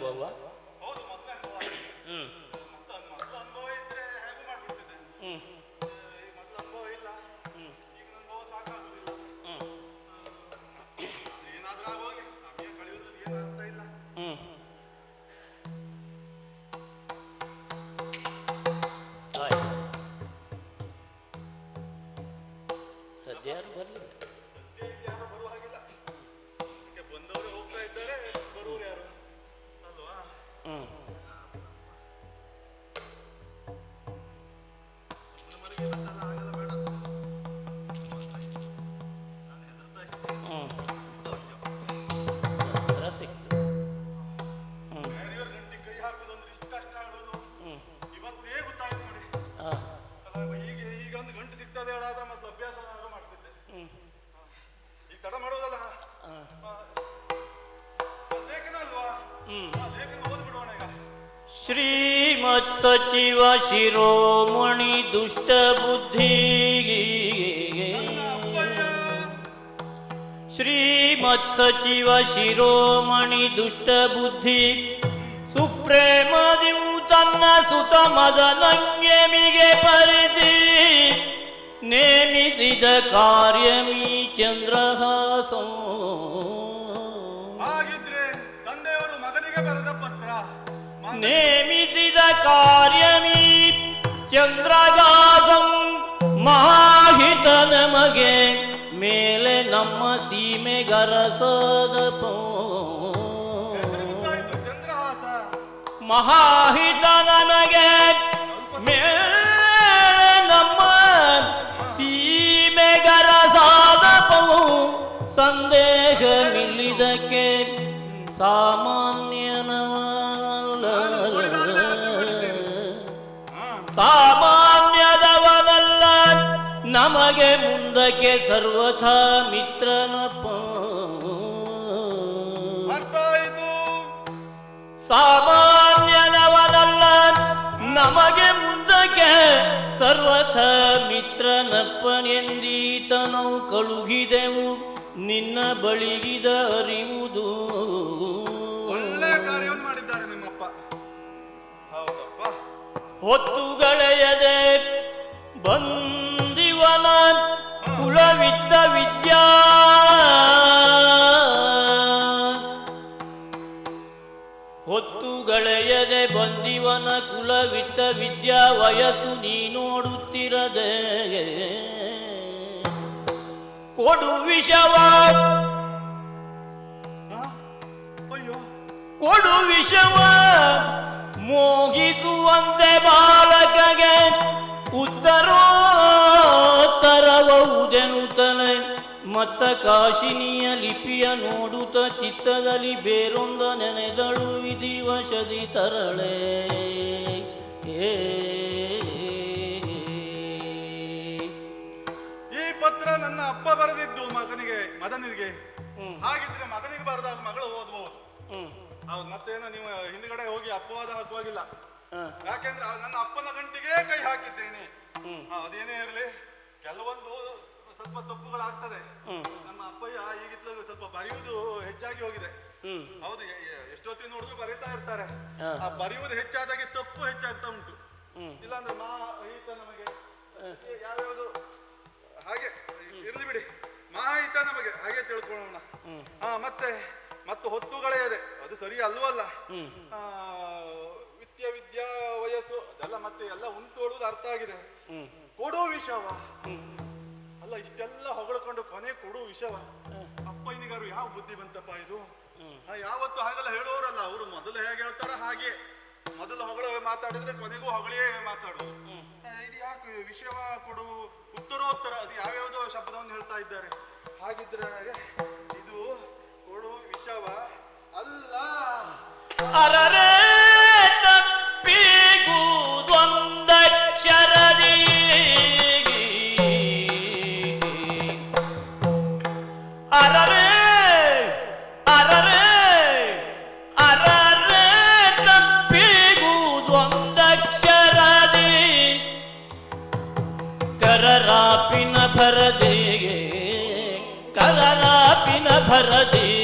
ಅನುಭವ? ಹ್ಞೂ ಹ್ಞೂ ಹ್ಞೂ ಶ್ರೀಮತ್ ಸಚಿವ ಶಿರೋಮಣಿ ದುಷ್ಟ ಬುದ್ಧಿ ಶ್ರೀಮತ್ಸಚಿವ ಶಿರೋಮಣಿ ದುಷ್ಟ ಬುದ್ಧಿ. ಸುಪ್ರೇಮದಿವು ತನ್ನ ಸುತ ಮದನಂಗೆಮಿಗೆ ಪರಿಸಿ ನೇಮಿಸಿದ ಕಾರ್ಯಮಿ ಚಂದ್ರಹಾಸೋ. ನೇಮಿಸಿದ ಕಾರ್ಯಮೀ ಚಂದ್ರಗಾಸಂ ಮಹಾಹಿತ ನಮಗೆ ಮೇಲೆ ನಮ್ಮ ಸೀಮೆ ಗರಸದ ಪೋ. ಹೆಸರು ಗೊತ್ತಾಯ್ತು ಚಂದ್ರಹಾಸ. ಮಹಾಹಿತ ನನಗೆ ಮೇಲೆ ನಮ್ಮ ಸೀಮೆಗರಸಾದ ಸಂದೇಹ ನಿಲ್ಲಿದಕ್ಕೆ ಸಾಮಾನ್ಯನವಲ್ಲ ಸಾಮಾನ್ಯದವನಲ್ಲ ನಮಗೆ ಮುಂದಕ್ಕೆ ಸರ್ವಥ ಮಿತ್ರನಪ್ಪ. ಸಾಮಾನ್ಯನವನಲ್ಲ ನಮಗೆ ಮುಂದಕ್ಕೆ ಸರ್ವಥ ಮಿತ್ರನಪ್ಪನೆಂದೀತ ನಾವು ಕಳುಹಿದೆವು ನಿನ್ನ ಬಳಿಗಿದ ಅರಿವುದು. ಹೊತ್ತುಗಳೆಯದೆ ಬಂದಿವನ ಕುಲವಿತ್ತ ವಿದ್ಯಾ. ಹೊತ್ತುಗಳೆಯದೆ ಬಂದಿವನ ಕುಲವಿತ್ತ ವಿದ್ಯಾ ವಯಸ್ಸು ನೀ ನೋಡುತ್ತಿರದೆ. ಕೊಡು ವಿಷವ. ಕೊಡು ವಿಷವ. ಮೋಗಿಸುವಂತೆ ಬಾಲಕಗೆ ಉತ್ತರೋತ್ತರವುದೆನುತ್ತಲೆ ಮತ್ತ ಕಾಶಿನಿಯ ಲಿಪಿಯ ನೋಡುತ್ತ ಚಿತ್ತದಲ್ಲಿ ಬೇರೊಂದ ನೆನೆದಳು ವಿಧಿವಶದಿ ತರಳೆ. ಏ ಈ ಪತ್ರ ನನ್ನ ಅಪ್ಪ ಬರೆದಿದ್ದು ಮಗನಿಗೆ ಮದನಿಗೆ. ಹಾಗಿದ್ರೆ ಮಗನಿಗೆ ಬರೆದಾಗ ಮಗಳು ಓದ್ಬಹುದು ಹ್ಮ್. ಹೌದು ಮತ್ತೇನು ನೀವು ಹಿಂದ್ಗಡೆ ಹೋಗಿ ಅಪವಾದ ಹಾಕುವಾಗಿಲ್ಲ. ಯಾಕೆಂದ್ರೆ ಆ ನನ್ನ ಅಪ್ಪನ ಗಂಟಿಗೆ ಕೈ ಹಾಕಿದ್ದೇನೆ. ಹಾ, ಅದೇನೇ ಇರಲಿ ಕೆಲವೊಂದು ಸ್ವಲ್ಪ ತಪ್ಪುಗಳಾಗ್ತದೆ. ನಮ್ಮ ಅಪ್ಪಯ್ಯ ಈಗಿತ್ತು ಸ್ವಲ್ಪ ಬರೆಯುವುದು ಹೆಚ್ಚಾಗಿ ಹೋಗಿದೆ. ಹ್ಮ್. ಹೌದು ಎ- ಎ- ಎಷ್ಟೊತ್ತಿಗೆ ನೋಡಿದ್ರು ಬರೀತಾ ಇರ್ತಾರೆ. ಹಾ. ಆ ಬರೆಯುವುದು ಹೆಚ್ಚಾದಾಗೆ ತಪ್ಪು ಹೆಚ್ಚಾಗ್ತಾ ಉಂಟು. ಹ್ಮ್. ಇಲ್ಲಾಂದ್ರೆ ಮಾ ಈತ ನಮಗೆ. ಯಾವ್ಯಾವುದು? ಹಾಗೆ ಇರ್ಲಿ ಬಿಡಿ. ಮಾಹಿತ ನಮಗೆ. ಹಾಗೆ ತಿಳ್ಕೊಳ್ಳೋಣ. ಹ್ಮ್. ಹಾ ಮತ್ತೆ ಮತ್ತು ಹೊತ್ತುಗಳೆಯದೆ ಅದು ಸರಿ ಅಲ್ವಲ್ಲ? ವಿದ್ಯ ವಿದ್ಯಾ ವಯಸ್ಸು ಅದೆಲ್ಲ ಮತ್ತೆ ಎಲ್ಲ ಉಂಟು ಅರ್ಥ ಆಗಿದೆ. ಕೊಡೋ ವಿಷವ. ಅಲ್ಲ ಇಷ್ಟೆಲ್ಲ ಹೊಗಳ್ಕೊಂಡು ಕೊನೆ ಕೊಡೋ ವಿಷವ. ಅಪ್ಪಯ್ಯನಿಗಾರು ಯಾವ ಬುದ್ಧಿ ಬಂತಪ್ಪ ಇದು? ಯಾವತ್ತು ಹಾಗೆಲ್ಲ ಹೇಳೋರಲ್ಲ ಅವರು ಮೊದಲು ಹೇಗೆ ಹೇಳ್ತಾರ ಹಾಗೆ. ಮೊದಲು ಹೊಗಳ ಮಾತಾಡಿದ್ರೆ ಕೊನೆಗೂ ಹೊಗಳೇ ಮಾತಾಡು ಇದು ಯಾಕೆ ವಿಷಯವ ಕೊಡು ಉತ್ತರೋತ್ತರ ಅದು ಯಾವ್ಯಾವುದೋ ಶಬ್ದವನ್ನು ಹೇಳ್ತಾ ಇದ್ದಾರೆ. ಹಾಗಿದ್ರೆ ಇದು ಕೊಡು ವಿಷವ. ಅರರೆ ತಪ್ಪಿಗುದೊಂದಕ್ಷರದಿ ಅರರೇ ಅರರೆ ಅರರೆ ತಪ್ಪಿಗುದೊಂದಕ್ಷರದಿ ಕರರಾಪಿನ ಭರದೆಗೆ ಕರರಾಪಿನ ಭರದೆ.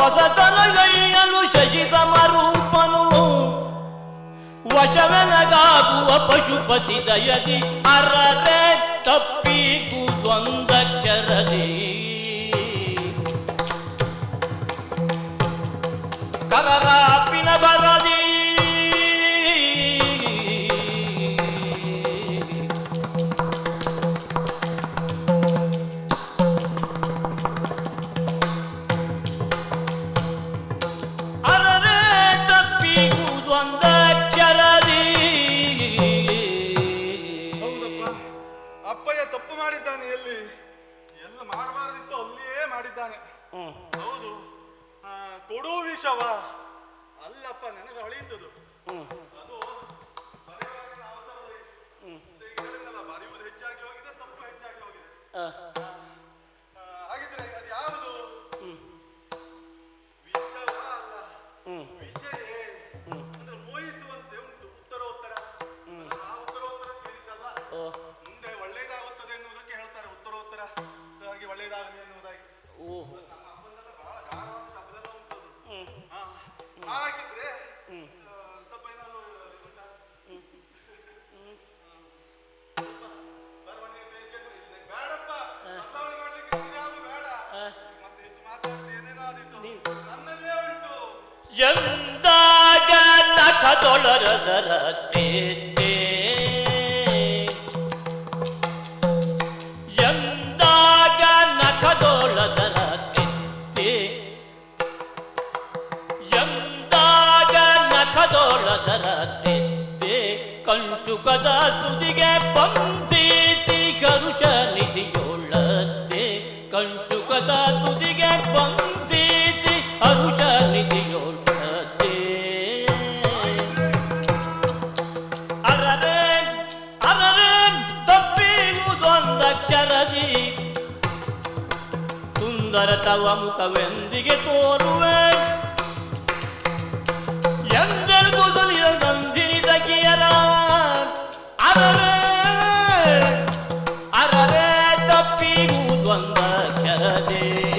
ತಿದ್ದುತ ಹೊಸತನಗೈಯಲು ಶಶಿ ಸಮರೂಪನು ವಶವೆನಗಾಗುವ ಪಶುಪತಿ ದಯದಿ ಅರರೆ ತಪ್ಪಿಗೂ ದ್ವಂದಕ್ಷರದಿ ಕರರಾಪಿನ ಬರದಿ ಹೌದು. ಆ, ಕೊಡು ವಿಷವ. ಅಲ್ಲಪ್ಪ ನನಗೆ ಹೊಳೆಯುತ್ತದು. ಅದು ಬರೆಯುವಾಗಿನ ಅವಸರದಲ್ಲಿ ಮತ್ತೆ ಈಗ ಹೇಳಿದ್ನಲ್ಲ, ಬರೆಯುವುದು ಹೆಚ್ಚಾಗಿ ಹೋಗಿದೆ ತಪ್ಪು ಹೆಚ್ಚಾಗಿ ಹೋಗಿದೆ. ಆ, ಹಾಗಿದ್ರೆ ಅದು ಯಾವುದು. ವಿಷವ ಅಲ್ಲ. ವಿಷಯೇ. ಅಂದ್ರೆ ಮೋಹಿಸುವಂತೆ ಉಂಟು ಉತ್ತರೋತ್ತರ. ಆ ಉತ್ತರೋತ್ತರ ಕೇಳಿದ್ದಲ್ಲ ಓ, ಮುಂದೆ ಒಳ್ಳೇದಾಗುತ್ತದೆ ಎನ್ನುವುದಕ್ಕೆ ಹೇಳ್ತಾರೆ ಉತ್ತರೋತ್ತರ. ಹಾಗೆ ಒಳ್ಳೇದಾಗಲಿ ಎನ್ನುವುದಾಗಿ ಓ, ನಮ್ಮ ಅಪ್ಪಂದೆಲ್ಲ ಬಹಳ ಗಾಢವಾದ ಶಬ್ದೆಲ್ಲ ಉಂಟು ಅದು. ಹ್ಮ್. ಹಾ. ಹಾಗಿದ್ರೆ ಸ್ವಲ್ಪ ಏನಾದ್ರು ಬೇಡಪ್ಪ ಮಾಡ್ಲಿಕ್ಕೆ ಬೇಡ ಮತ್ತೆ ಹೆಚ್ಚು ಆದಿತ್ತು ಎಂದಾಗ ನಖದೊಳದರ ತೆತ್ತೆ ಕಂಚುಕದ ತುದಿಗೆ ಬಂಧಿಸಿ ಕರುಷ ನಿಧಿಯೊಳ್ಳತ್ತೆ ಕಂಚುಕದ ತುದಿಗೆ ಬಂಧಿಸಿ ಸುಂದರ ತವ ಮುಖವೆಂದಿಗೆ ತೋರುವೆ. ತಪ್ಪಿರುವುದೊಂದಕ್ಷರದೇ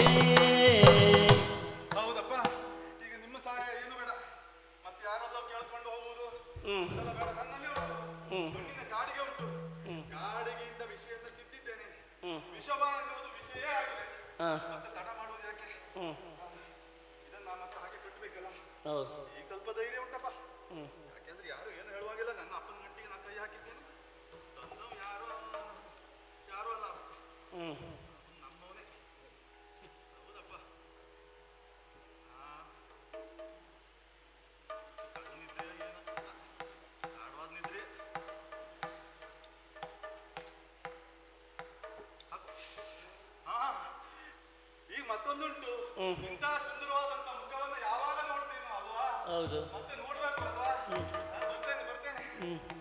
ಇಂಥ ಸುಂದರವಾದಂತ ಮುಖವನ್ನು ಯಾವಾಗ ನೋಡ್ತೀನೋ ಅಲ್ವಾ? ಹೌದು. ಮತ್ತೆ ನೋಡ್ಬೇಕು ಅಲ್ವಾ? ನಾನು ಬರ್ತೇನೆ ಬರ್ತೇನೆ.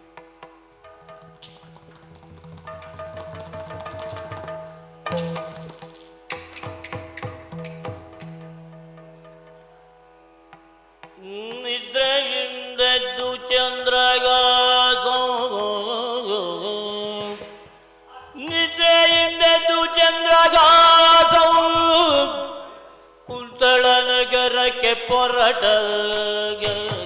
ಆ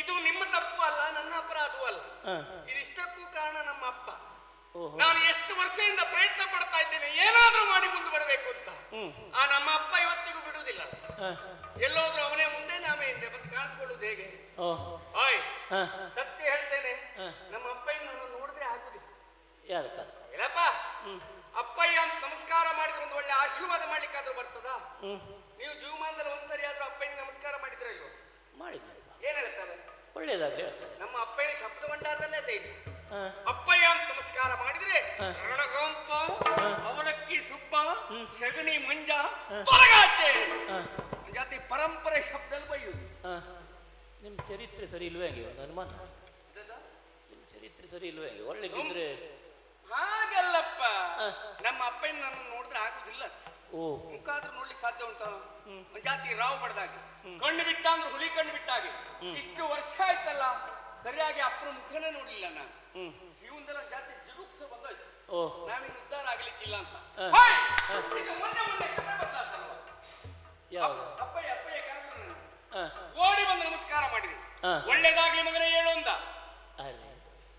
ಇದು ನಿಮ್ಮ ತಪ್ಪು ಅಲ್ಲ ನನ್ನ ಅಪರಾಧವೂ ಅಲ್ಲ. ಇದಿಷ್ಟಕ್ಕೂ ಕಾರಣ ನಮ್ಮ ಅಪ್ಪ. ನಾನು ಎಷ್ಟು ವರ್ಷದಿಂದ ಪ್ರಯತ್ನ ಪಡ್ತಾ ಇದ್ದೇನೆ ಏನಾದ್ರೂ ಮಾಡಿ ಮುಂದುವರಬೇಕು ಅಂತ. ಆ ನಮ್ಮ ಅಪ್ಪ ಇವತ್ತಿಗೂ ಬಿಡುವುದಿಲ್ಲ. ಎಲ್ಲೋದ್ರು ಅವನೇ ಮುಂದೆ ನಾವೇ ಹಿಂದೆ ಮತ್ತೆ ಕಾಣಿಸ್ಕೊಳ್ಳುವುದು ಹೇಗೆ? ಆಯ್ ಸತ್ಯ ಹೇಳ್ತೇನೆ ನಮ್ಮ ಅಪ್ಪ ನಾನು ನೋಡಿದ್ರೆ ಆಗುದಿಲ್ಲ. ಏನಪ್ಪ ಅಪ್ಪಯ್ಯ ಅಂತ ನಮಸ್ಕಾರ ಮಾಡಿದ್ರೆ ಒಂದು ಒಳ್ಳೆ ಆಶೀರ್ವಾದ ಮಾಡ್ಲಿಕ್ಕಾದ್ರೂ ಬರ್ತದಾ ಹ್ಮ್ ನೀವು ಜೀವಮಾನದಲ್ಲಿ ಒಂದ್ಸರಿ ಆದ್ರೂ ಅಪ್ಪಯ್ಯನಿಗೆ ನಮಸ್ಕಾರ ಮಾಡಿದ್ರೆ ಇಲ್ವೋ ಮಾಡಿದ್ದಾರೆ ಏನ್ ಹೇಳ್ತಾರೆ ಒಳ್ಳೇದಾಗ್ಲಿ ಹೇಳ್ತಾರೆ ನಮ್ಮ ಅಪ್ಪಯ್ಯನ ಶಬ್ದ ಭಂಡಾರದಲ್ಲೇ ಇದೆ ಅಪ್ಪಯ್ಯ ಅಂತ ನಮಸ್ಕಾರ ಮಾಡಿದ್ರೆ. ರಣಗಂಪ. ಅವಲಕ್ಕಿ ಸುಬ್ಬ ಸಗಣಿ ಮಂಜ ಹಾ. ಜಾತಿ ಪರಂಪರೆ ಶಬ್ದಲ್ಲಿ ಬೈಯುವುದು ಹಾ. ನಿಮ್ಮ ಚರಿತ್ರೆ ಸರಿ ಇಲ್ವೇ ಹಂಗೆ ಒಂದು ಅನುಮಾನ? ನಿಮ್ಮ ಚರಿತ್ರೆ ಸರಿ ಇಲ್ವೇ ಹಂಗೆ? ಒಳ್ಳೆದಿದ್ರೆ ಹಾಗಲ್ಲಪ್ಪ. ನಮ್ಮ ಅಪ್ಪಯ್ಯನ ನನ್ನ ನೋಡಿದ್ರೆ ಆಗುದಿಲ್ಲ. ಮುಖ ಆದ್ರೂ ನೋಡ್ಲಿಕ್ಕೆ ಸಾಧ್ಯ ಉಂಟು? ಒಂದ್ ಜಾತಿ ರಾವ್ ಬಡ್ದಾಗೆ ಕಣ್ಣು ಬಿಟ್ಟ ಅಂದ್ರೆ ಹುಲಿ ಕಣ್ಣು ಬಿಟ್ಟಾಗೆ. ಇಷ್ಟು ವರ್ಷ ಆಯ್ತಲ್ಲ ಸರಿಯಾಗಿ ಅಪ್ಪನ ಮುಖನೇ ನೋಡ್ಲಿಲ್ಲ ನಾನು. ಜೀವನದಲ್ಲ ಒಂದ್ ಜಾತಿ ಜಿಗುಪ್ಸ ಬಂದೋಯ್ತು. ಓ. ನಾವಿನ್ ಉದ್ಧಾರ ಆಗ್ಲಿಕ್ಕಿಲ್ಲ ಅಂತ. ಹಾಯ್! ಮೊನ್ನೆ ಮೊನ್ನೆ ಕಥೆ ಅಪ್ಪಯ್ಯ ಅಪ್ಪಯ್ಯ ಕರೆದ್ರು ನನ್ನ. ಹಾ. ಓಡಿ ಬಂದು ನಮಸ್ಕಾರ ಮಾಡಿದ್ರಿ. ಹಾ. ಒಳ್ಳೇದಾಗ್ಲಿ ಮಗನೇ ಹೇಳು ಅಂದ ಅರೆ.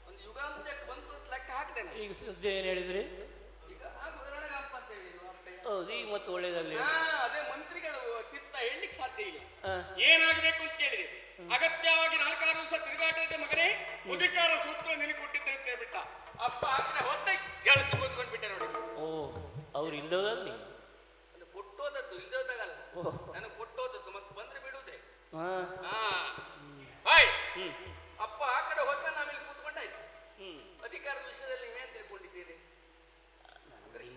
ಒಂದು ಯುಗಾಂತ್ಯಕ್ಕೆ ಬಂತು ಅಂತ ಲೆಕ್ಕ ಹಾಕ್ತೇನೆ ಈಗ ಸುದ್ದಿ ಏನು ಹೇಳಿದ್ರಿ ಈಗ ಆಗುದು ರಣಗಂಪ ಅಂತ ಹೇಳಿದ್ರು ಅಪ್ಪಯ್ಯ ಹೌದು ಈಗ ಮತ್ತೆ ಒಳ್ಳೇದಾಗ್ಲಿ ಹಾ, ಅದೇ ಮಂತ್ರಿಗಳು ಚಿತ್ತ ಹೇಳಲಿಕ್ಕೆ ಸಾಧ್ಯ ಇಲ್ಲ. ಹಾ. ಏನಾಗಬೇಕು ಅಂತ ಕೇಳಿದೆ. ಅಗತ್ಯವಾಗಿ ನಾಲ್ಕಾರು ದಿವಸ ತಿರುಗಾಟದ ಮಗನೇ. ಅಧಿಕಾರ ಸೂತ್ರ ನಿನಗೆ ಅಂತ ಬಿಟ್ಟ ಅಪ್ಪ ಆಗಿನ ಹೊತ್ತೆ ಗೆಳತು ಕೂತ್ಕೊಂಡು ಬಿಟ್ಟೆ ನೋಡಿ. ಓ ಅವ್ರು ಅದು ಕೊಟ್ಟೋದದ್ದು ಇಲ್ದೋದಾಗಲ್ಲ. ಓ. ನನಗೆ ಕೊಟ್ಟೋದದ್ದು ಮತ್ತೆ ಬಂದ್ರೆ ಬಿಡುವುದೇ. ಹಾ. ಹಾ. ಹಾಯ್. ಹ್ಮ್. ಅಪ್ಪ ಆ ಕಡೆ ಹೋದ್ಮೇಲೆ ನಾವಿಲ್ಲಿ ಕೂತ್ಕೊಂಡಾಯ್ತು. ಹ್ಮ್. ಅಧಿಕಾರದ ವಿಷಯದಲ್ಲಿ ನೀವೇನ್ ತಿಳ್ಕೊಂಡಿದ್ದೀರಿ?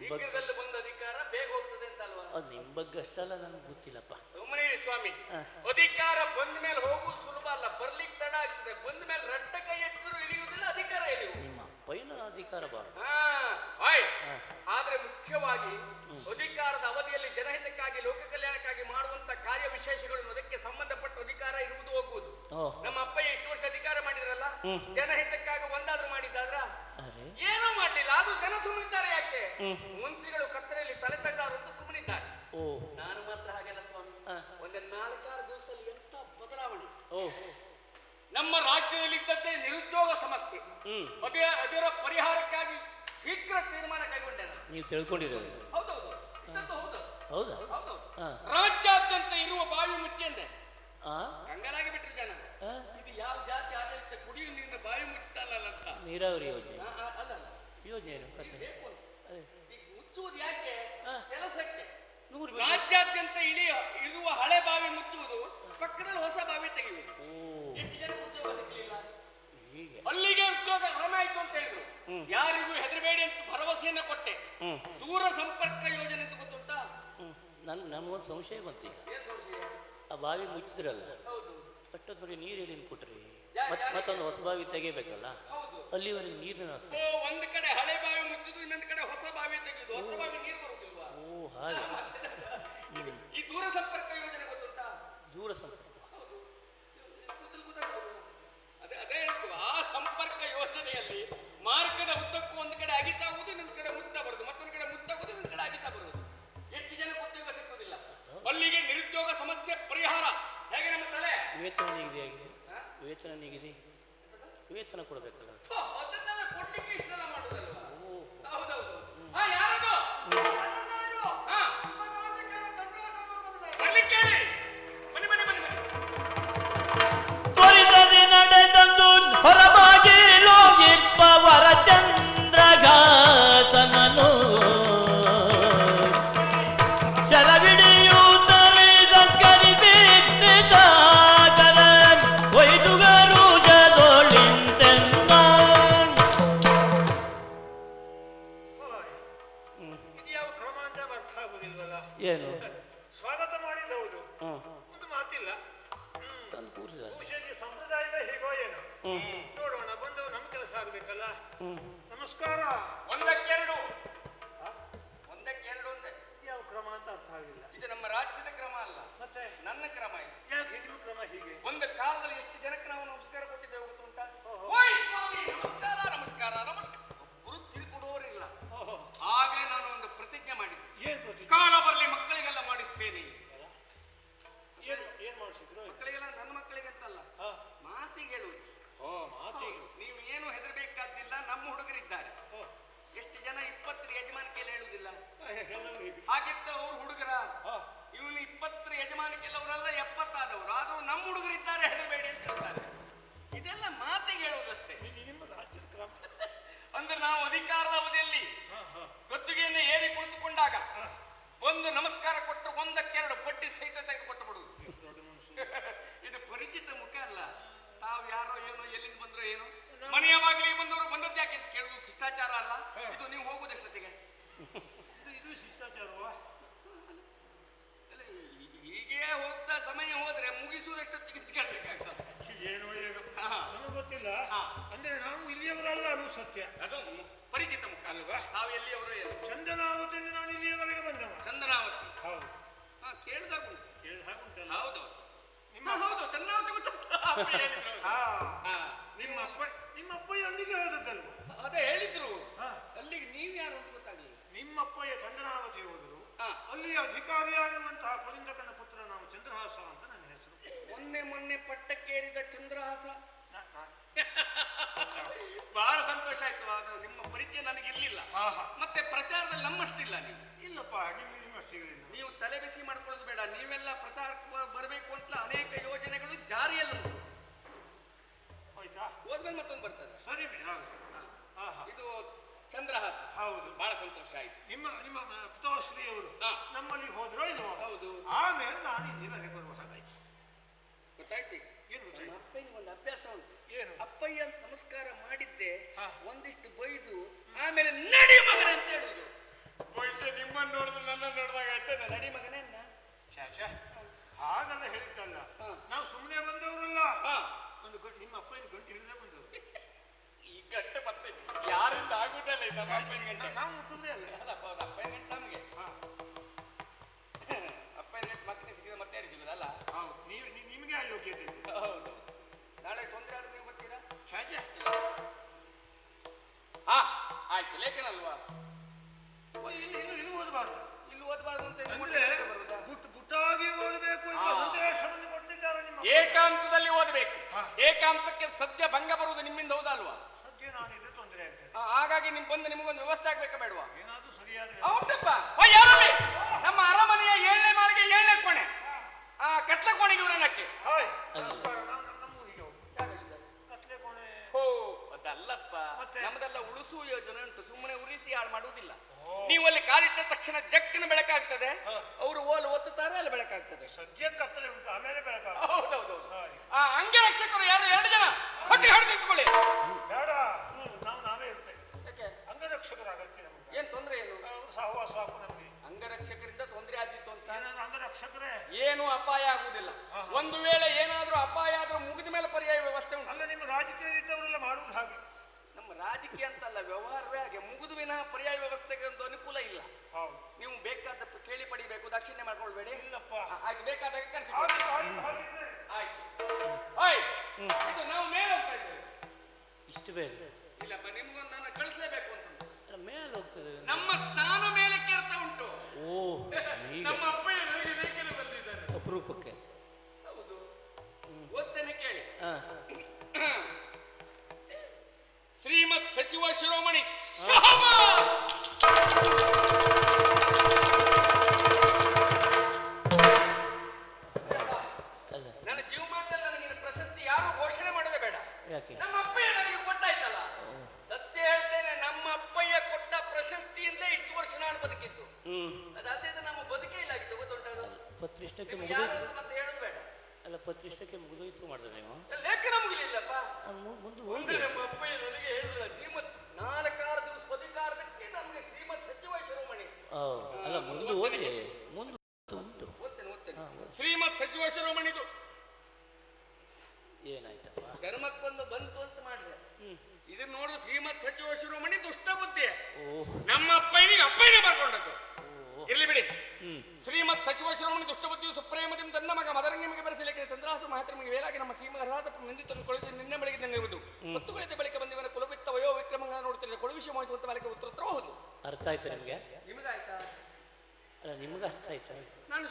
ಶೀಘ್ರದಲ್ಲಿ ಬಂದ ಅಧಿಕಾರ ಬೇಗ ಹೋಗ್ತದೆ ಅಂತ ಅಲ್ವಾ? ಅದು ನಿಮ್ಮ ಬಗ್ಗೆ ಅಷ್ಟಲ್ಲ ನನಗೆ ಗೊತ್ತಿಲ್ಲಪ್ಪ. ಸುಮ್ಮನೆ ಇರಿ ಸ್ವಾಮಿ. ಹಾ. ಅಧಿಕಾರ ಬಂದ ಮೇಲೆ ಹೋಗು ಸುಲಭ ಅಲ್ಲ. ಬರ್ಲಿಕ್ಕೆ ತಡ ಆಗ್ತದೆ. ಬಂದ ಮೇಲೆ ರಟ್ಟ ಕೈ ಎಟ್ಟಿದ್ರು ಇಳಿಯುವುದಿಲ್ಲ ಅಧಿಕಾರ ಇಳಿಯುವುದು ನಿಮ್ಮ ಪೈನ ಅಧಿಕಾರ ಬಾಳ ಹಾ, ಆಯ್. ಹಾ. ಆದ್ರೆ ಮುಖ್ಯವಾಗಿ ಅಧಿಕಾರದ ಅವಧಿಯಲ್ಲಿ ಜನಹಿತಕ್ಕಾಗಿ ಲೋಕ ಕಲ್ಯಾಣಕ್ಕಾಗಿ ಮಾಡುವಂತ ಕಾರ್ಯ ವಿಶೇಷಗಳು ಅದಕ್ಕೆ ಸಂಬಂಧಪಟ್ಟ ಅಧಿಕಾರ ಇರುವುದು ಹೋಗುವುದು. ಓ ನಮ್ಮ ಅಪ್ಪ ಇಷ್ಟು ವರ್ಷ ಅಧಿಕಾರ ಮಾಡಿದ್ರಲ್ಲ? ಹ್ಮ್. ಜನಹಿತಕ್ಕಾಗಿ ಒಂದಾದ್ರೂ ಮಾಡಿದ್ದಾದ್ರ? ಏನೂ ಮಾಡ್ಲಿಲ್ಲ. ಅದು ಜನ ಸುಮ್ಮನಿದ್ದಾರೆ ಯಾಕೆ. ಮಂತ್ರಿಗಳು ಕತ್ತಲೆಯಲ್ಲಿ ತಲೆ ತಗ್ಗಾರು ಅಂತ ಸುಮ್ಮನಿದ್ದಾರೆ ಓ. ನಾನು ಮಾತ್ರ ಹಾಗೆಲ್ಲ ಸ್ವಾಮಿ. ಒಂದೇ ನಾಲ್ಕಾರು ದಿವಸದಲ್ಲಿ ಎಂತ ಬದಲಾವಣೆ? ಓ. ನಮ್ಮ ರಾಜ್ಯದಲ್ಲಿದ್ದದ್ದೇ ನಿರುದ್ಯೋಗ ಸಮಸ್ಯೆ. ಅದೇ ಅದರ ಪರಿಹಾರಕ್ಕಾಗಿ ಶೀಘ್ರ ತೀರ್ಮಾನ ಕೈಗೊಂಡೆ ನಾನು ನೀವು ತಿಳ್ಕೊಂಡಿರೋ ಹೌದೌದು. ಇದ್ದದ್ದು ಹೌದು. ಹೌದಾ? ಹೌದೌದು. ರಾಜ್ಯಾದ್ಯಂತ ಇರುವ ಬಾವಿ ಮುಚ್ಚಿ ಅಂದೆ. ಆ ಕಂಗಾಲಾಗಿ ಬಿಟ್ರು ಜನ? ಇದು ಯಾವ ಜಾತಿ ಆಡಳಿತ ಕುಡಿಯುವ ನೀರಿನ ಬಾಯಿ ಮುಟ್ಟಲ್ಲ ಅಂತ. ನೀರಾವರಿ ಯೋಜನೆ. ಅಲ್ಲ ಯೋಜನೆ ಏನು? ಕಥೆ. ಮುಚ್ಚುವುದು ಯಾಕೆ. ಕೆಲಸಕ್ಕೆ. ರಾಜ್ಯಾದ್ಯಂತ ಇಡೀ ಇರುವ ಹಳೆ ಬಾವಿ ಮುಚ್ಚುವುದು ಪಕ್ಕದಲ್ಲಿ ಹೊಸ ಬಾವಿ ತೆಗೆಯುವುದು. ಎಷ್ಟು ಜನ ಉದ್ಯೋಗ ಸಿಗ್ಲಿಲ್ಲ? ಅಲ್ಲಿಗೆ ಉದ್ಯೋಗ ಆಯ್ತು ಅಂತ ಹೇಳಿದ್ರು. ಯಾರಿಗೂ ಹೆದರಬೇಡಿ ಅಂತ ಭರವಸೆಯನ್ನ ಕೊಟ್ಟೆ. ದೂರ ಸಂಪರ್ಕ ಯೋಜನೆ ಅಂತ ಗೊತ್ತುಂಟಾ? ನನ್ ನಮಗೊಂದು ಸಂಶಯ ಸಂಶಯ? ಆ ಬಾವಿ ಮುಚ್ಚಿದ್ರಲ್ಲ? ಹೌದು ಅಷ್ಟೊತ್ತು ನೋಡಿ ನೀರು ಎಲ್ಲಿಂದ ಕೊಟ್ರಿ? ಯಾ- ಮತ್ ಮತ್ತೊಂದು ಹೊಸ ಬಾವಿ ತೆಗಿಬೇಕಲ್ಲ? ಅಲ್ಲಿವರೆಗೆ ನೀರಿನ ಸೊ ಒಂದ್ ಕಡೆ ಹಳೆ ಬಾವಿ ಮುಚ್ಚಿದ್ದು ಇನ್ನೊಂದು ಕಡೆ ಹೊಸ ಬಾವಿ ತೆಗೆದು ಹೊಸ ಬಾವಿ ನೀರು ಬರುವುದಿಲ್ವಾ ಓ ಹಾಗೆ. ಈ ದೂರ ಸಂಪರ್ಕ ಯೋಜನೆ ಗೊತ್ತುಂಟಾ? ದೂರ ಸಂಪರ್ಕ. ಅದೇ ಅದೇ ಆ ಸಂಪರ್ಕ ಯೋಜನೆಯಲ್ಲಿ ಮಾರ್ಗದ ಉದ್ದಕ್ಕೂ ಒಂದು ಕಡೆ ಅಗಿತಾ ಹೋಗುದು ಇನ್ನೊಂದು ಕಡೆ ಮುಕ್ತ ಬರುದು ಮತ್ತೊಂದು ಕಡೆ ಮುತ್ತಾಗುವುದು ಇನ್ನೊಂದು ಕಡೆ ಅಗಿತಾ ಬರುದು. ಎಷ್ಟು ಜನ ಸಿಕ್ಕುವುದಿಲ್ಲ ಅಲ್ಲಿಗೆ ನಿರುದ್ಯೋಗ ಸಮಸ್ಯೆ ಪರಿಹಾರ ಹೇಗೆ ನಮ್ಮ ತಲೆ ವೇತನ ನಿಗದಿ ಆಗಿದೆ ಹಾ? ವೇತನ ನಿಗದಿ. ವೇತನ ಕೊಡಬೇಕಲ್ಲ. ಅದನ್ನೆಲ್ಲ ಕೊಡ್ಲಿಕ್ಕೆ ಇಷ್ಟೆಲ್ಲ ಮಾಡೋದಲ್ವಾ? ಹೌದೌದು. ಹಾ ಯಾರದು? ಒಂದು ಕಾಲದಲ್ಲಿ ಎಷ್ಟು ಜನಕ್ಕೆ ಅಧಿಕಾರದ ಅವಧಿಯಲ್ಲಿ ಗದ್ದುಗೆಯನ್ನು ಏರಿ ಕುಳಿತುಕೊಂಡಾಗ ಒಂದು ನಮಸ್ಕಾರ ಕೊಟ್ಟು ಒಂದಕ್ಕೆರಡು ಬಡ್ಡಿ ಸಹಿತ ತೆಗೆದುಕೊಟ್ಟು ಬಿಡುವುದು. ಎಷ್ಟು ದೊಡ್ಡ ಇದು ಪರಿಚಿತ ಮುಖ ಅಲ್ಲ. ತಾವು ಯಾರೋ ಏನೋ ಎಲ್ಲಿಂದ ಬಂದ್ರೋ ಏನೋ. ಮನೆಯ ಬಾಗಿಲಿಗೆ ಬಂದವರು ಬಂದದ್ದು ಯಾಕೆ ಅಂತ ಕೇಳುವುದು ಶಿಷ್ಟಾಚಾರ ಅಲ್ಲ. ಇದು ನೀವು ಹೋಗುವುದು ಇದು ಇದು ಶಿಷ್ಟಾಚಾರವಾ? ಹೀಗೆ ಹೋಗ್ತಾ ಸಮಯ ಹೋದ್ರೆ ಮುಗಿಸುವುದಷ್ಟೊತ್ತಿಗೆ ಕೇಳಬೇಕಾಗ್ತದೆ. ಏನೋ ಏನೋ ಹಾ. ಗೊತ್ತಿಲ್ಲ. ಅಂದ್ರೆ ನಾವು ಇಲ್ಲಿಯವರಲ್ಲ ಅನ್ನೋ ಸತ್ಯ. ಅದು ಪರಿಚಿತ ಮುಖ. ಅಲ್ವಾ? ತಾವು ಎಲ್ಲಿಯವರು ಏನು? ಚಂದನಾವತಿಯಿಂದ ನಾನು ಇಲ್ಲಿಯವರೆಗೆ ಬಂದವ. ಚಂದನಾವತಿ. ಹೌದು. ಹಾ ಕೇಳಿದಾಗ ಉಂಟು. ಕೇಳಿದ ಹಾಗುಂಟಲ್ಲ ಹೌದು ನಿಮ್ಮ ಹೌದು ಚಂದನಾವತಿ ಅಪ್ಪ ಹಾ. ನಿಮ್ಮ ಅಪ್ಪ ನಿಮ್ಮ ಅಪ್ಪ ಅಲ್ಲಿಗೆ ಹೋದದ್ದಲ್ವ? ಅದೇ ಹೇಳಿದ್ರು. ಹಾ. ಅಲ್ಲಿಗೆ ನೀವು ಯಾರು ಅಂತ ಗೊತ್ತಾಗ್ಲಿಲ್ಲ. ನಿಮ್ಮ ಅಪ್ಪಯ್ಯ ಚಂದನಾವತಿ ಹೋದರು. ಅಲ್ಲಿ ಅಧಿಕಾರಿಯಾಗಿರುವಂತಹ ಪುಲಿಂದಕನ ಪುತ್ರ ನಾವು ಚಂದ್ರಹಾಸ ಅಂತ ನನ್ನ ಹೆಸರು. ಮೊನ್ನೆ ಮೊನ್ನೆ ಪಟ್ಟಕ್ಕೇರಿದ ಚಂದ್ರಹಾಸ. ಬಹಳ ಸಂತೋಷ ಆಯ್ತು ಅದು ನಿಮ್ಮ ಪರಿಚಯ ನನಗೆ ಇರ್ಲಿಲ್ಲ ಹಾ ಹಾ. ಮತ್ತೆ ಪ್ರಚಾರದಲ್ಲಿ ನಮ್ಮಷ್ಟಿಲ್ಲ ನೀವು. ಇಲ್ಲಪ್ಪ ನಿಮ್ಮ ನಿಮ್ಮ ಸಿಗಲಿಲ್ಲ. ನೀವು ತಲೆ ಬಿಸಿ ಮಾಡ್ಕೊಳ್ಳೋದು ಬೇಡ. ನೀವೆಲ್ಲ ಪ್ರಚಾರಕ್ಕೆ ಬ- ಬರಬೇಕು ಅಂತ ಅನೇಕ ಯೋಜನೆಗಳು ಜಾರಿಯಲ್ಲುಂಟು ಆಯ್ತಾ ಹೋದ್ಮೇಲೆ ಮತ್ತೊಂದು ಬರ್ತದೆ. ಸರಿ ಬಿಡಿ ಹಾ ಹಾ. ಇದು ಚಂದ್ರಹಾಸ. ಹೌದು. ಬಹಳ ಸಂತೋಷ ಆಯ್ತು. ನಿಮ್ಮ ನಿಮ್ಮ ಪಿತಾಶ್ರೀಯವರು ಹಾ. ನಮ್ಮಲ್ಲಿ ಹೋದ್ರೋ ಇಲ್ವೋ? ಹೌದು. ಆಮೇಲೆ ನಾನು ಇಂದಿನ ಬರುವ ಹಾಗಾಯ್ತು ಗೊತ್ತಾಯ್ತು ಈಗ? ಏನು ನಮ್ಮ ಗೊತ್ತಾಯ್ತು ಒಂದು ಅಭ್ಯಾಸ ಉಂಟು. ಏನು? ಅಪ್ಪಯ್ಯ ಅಂತ ನಮಸ್ಕಾರ ಮಾಡಿದ್ದೆ. ಒಂದಿಷ್ಟು ಬೈದು ಆಮೇಲೆ ನಡಿ ಮಗನ ಅಂತ ಹೇಳುದು. ಬಹುಶಃ ನಿಮ್ಮನ್ನು ನೋಡಿದ್ರೆ ನನ್ನ ನೋಡಿದಾಗ ಆಯ್ತು ನಡಿ ಮಗನೇ ಛೇ, ಛೇ. ಹಾಗಲ್ಲ ಹೇಳಿದ್ದಲ್ಲ. ನಾವು ಸುಮ್ಮನೆ ಬಂದವರಲ್ಲ. ಒಂದು ಗಂಟು ನಿಮ್ಮ ಅಪ್ಪನ ಗಂಟು ಹಿಡಿದೇ ಬಂದವರು ಈ ಗಂಟೆ ಬರ್ತಿ ಯಾರಿಂದ ಆಗುದಲ್ಲ ಇದು ನಮ್ಮ ಅಪ್ಪನ ಗಂಟೆ? ನಾವು ಮುಟ್ಟುದೇ ಅಲ್ಲ ಅಲ್ಲಪ್ಪ ಅದು ಅಪ್ಪನ ಗಂಟೆ ನಮಗೆ. ಅಪ್ಪನ ಗಂಟೆ ಮಕ್ಕಳಿಗೆ ಸಿಕ್ಕಿದ ಮತ್ತೆ ಯಾರು ಸಿಗುದಲ್ಲ ಹೌದು. ನೀವು ನಿ- ನಿಮಗೆ ಆ ಯೋಗ್ಯತೆ ಇದೆ. ಹೌದು. ನಾಳೆ ತೊಂದರೆ ಆದ್ರೆ ನೀವು ಬರ್ತೀರಾ? ಛೇ. ಹಾ ಆಯ್ತು. ಲೇಖನ ಅಲ್ವಾ? ಇಲ್ಲಿ- ಇಲ್ಲಿ- ಇಲ್ಲಿ ಓದಬಾರ್ದು. ಇಲ್ಲಿ ಓದಬಾರ್ದು ಅಂತ ಅಂದ್ರೆ? ಗುಟ್ಟು ಗುಟ್ಟಾಗಿ ಓದಬೇಕು ಎಂಬ ಸಂದೇಶವನ್ನು ಕೊಟ್ಟಿದ್ದಾರೆ ನಿಮ್ಮ ಏಕಾಂತದಲ್ಲಿ ಓದಬೇಕು. ಏಕಾಂತಕ್ಕೆ ಸದ್ಯ ಭಂಗ ಬರುವುದು ನಿಮ್ಮಿಂದ ಹೌದಾ ಅಲ್ವಾ? ಸದ್ಯ ನಾನಿದ್ರೆ ತೊಂದರೆ ಆಗ್ತದೆ ಹಾಗಾಗಿ ನಿಮ್ ಬಂದು ನಿಮಗೊಂದು ವ್ಯವಸ್ಥೆ ಆಗ್ಬೇಕಾ ಬೇಡವಾ? ಏನಾದ್ರೂ ಸರಿಯಾದ ಹೌದಪ್ಪ. ನಮ್ಮ ಅರಮನೆಯ ಏಳನೇ ಮಾಳಿಗೆ ಏಳನೇ ಕೋಣೆ. ಕತ್ಲ ಕೋಣೆಗೆ ಇವರನ್ನಕ್ಕೆ ಕೋಣೆ ಓ ಅದಲ್ಲಪ್ಪ. ನಮ್ದೆಲ್ಲ ಉಳಿಸುವ ಯೋಜನೆ ಉಂಟು. ಸುಮ್ಮನೆ ಉರಿಸಿ ಹಾಳು ಮಾಡುವುದಿಲ್ಲ. ನೀವು ಅಲ್ಲಿ ಕಾಲಿಟ್ಟ ತಕ್ಷಣ ಜಕ್ಕಿನ ಬೆಳಕಾಗ್ತದೆ. ಹಾ. ಅವರು ಓಲು ಒತ್ತುತ್ತಾರೆ ಅಲ್ಲಿ ಬೆಳಕಾಗ್ತದೆ. ಸದ್ಯ ಕತ್ತಲೆ ಉಂಟು. ಆಮೇಲೆ ಬೆಳಕಾಗ್ತದೆ ಹೌದೌದು ಆ ಅಂಗರಕ್ಷಕರು ಯಾರು? ಎರಡು ಜನ. ಹೊಟ್ಟೆ ಹೊಡೆದು ನಿಂತ್ಕೊಳ್ಳಿ. ಬೇಡ. ನಾವು ನಾವೇ ಇರ್ತೇವೆ. ಯಾಕೆ? ಏನು ತೊಂದರೆ ನಮಗೆ. ಏನ್ ತೊಂದ್ರೆ ಏನು? ಅವ್ರು ಸಹವಾಸ ಸಾಕು ನಮಗೆ. ಅಂಗರಕ್ಷಕರಿಂದ ತೊಂದರೆ ಆದಿತ್ತು ಅಂತ ಏನಾದ್ರು ಅಂಗರಕ್ಷಕರೇ ಏನು ಅಪಾಯ ಆಗುವುದಿಲ್ಲ. ಒಂದು ವೇಳೆ ಏನಾದರೂ ಅಪಾಯ ಆದರೂ ಮುಗಿದ ಮೇಲೆ ಪರ್ಯಾಯ ವ್ಯವಸ್ಥೆ ಉಂಟು. ಅಲ್ಲ ನಿಮ್ಮ ರಾಜಕೀಯದವರೆಲ್ಲ ಮಾಡುವುದು ಹಾಗೆ. ನಮ್ಮ ರಾಜಕೀಯ ಅಂತಲ್ಲ ವ್ಯವಹಾರವೇ ಹಾಗೆ. ಮುಗಿದು ವಿನಃ ಪರ್ಯಾಯ ವ್ಯವಸ್ಥೆಗೆ ಒಂದು ಅನುಕೂಲ ಇಲ್ಲ. ಹೌದು. ನೀವು ಬೇಕಾದ ಕೇಳಿ ಪಡಿಬೇಕು ದಾಕ್ಷಿಣ್ಯ ಮಾಡ್ಕೊಳ್ಬೇಡಿ. ಹಾಗೆ ಬೇಕಾದಾಗ ಆಯ್ತು. ಓಯ್ ನಾವು ಮೇಲೆ ಇಷ್ಟು ಬೇಗ? ಇಲ್ಲಪ್ಪ ನಿಮ್ಗೊಂದು ನಾನು ಕಳಿಸ್ಲೇಬೇಕು ಅಂತ ಮೇಲೆ ಹೋಗ್ತದೆ. ನಮ್ಮ ಮುಂದೆ ಹೋಗಿ ನಮ್ಮ ಅಪ್ಪಯ್ಯ ನನಗೆ ಹೇಳಿದ್ರ ಶ್ರೀಮತ್ ನಾಲ್ಕಾರು ಸ್ವಧಿಕಾರದಕ್ಕೆ ನಮಗೆ ಶ್ರೀಮತ್ ಸಚಿವ ಶಿರೋಮಣಿ. ಅಲ್ಲ ಮುಂದೆ ಹೋಗಿ ಮುಂದೆ ಉಂಟು. ಶ್ರೀಮತ್ ಸಚಿವ ಶಿರೋಮಣಿದು. ಏನಾಯ್ತಪ್ಪ? ಧರ್ಮಕ್ಕೊಂದು ಬಂತು ಅಂತ ಮಾಡಿದೆ. ಹ್ಮ್. ಇದನ್ನ ನೋಡು ಶ್ರೀಮತ್ ಸಚಿವ ಶಿರೋಮಣಿ ದುಷ್ಟ ಬುದ್ಧಿ ನಮ್ಮ ಅಪ್ಪಯ್ಯನಿಗೆ ಅಪ್ಪಯ್ಯನೇ ಬರ್ಕೊಂಡದ್ದು. ಇರ್ಲಿ ಬಿಡಿ. ಶ್ರೀಮತ್ ಸಚಿವ ಶಿರೋಮಣಿ ದುಷ್ಟಬುದ್ಧಿಯು ಸುಪ್ರೇಮದಿಂದ ತನ್ನ ಮಗ ಮದರಂಗಿಮಿಗೆ ಬರೆಸಲಿಕ್ಕೆ ಚಂದ್ರಾಸು ಮಹಾತ್ಮಿಗೆ ವೇಲಾಗಿ ನಮ್ಮ ಸೀಮರಾದ ನಿಂದಿತನ್ನು ಕೊಳಿತು ನಿನ್ನೆ ಬೆಳಗ್ಗೆ ಇರುವುದು ಕುಳಿತ ಬಳಿಕ ಬಂದಿವನ ಕುಲಬಿತ್ತ ವಯೋ ವಿಕ್ರಮ ನೋಡುತ್ತಿದ್ದರೆ ಕೊಳು ವಿಷಯ ಮೋಹಿಸುವಂತ ಬಳಿಕ ಉತ್ತರ ಹೌದು ಅರ್ಥ ಆಯ್ತು ನಿಮಗೆ? ನಿಮಗಾಯ್ತಾ ಅಲ್ಲ ನಿಮ್ಗೆ ಅರ್ಥ ಆಯ್ತಾ? ನಾನು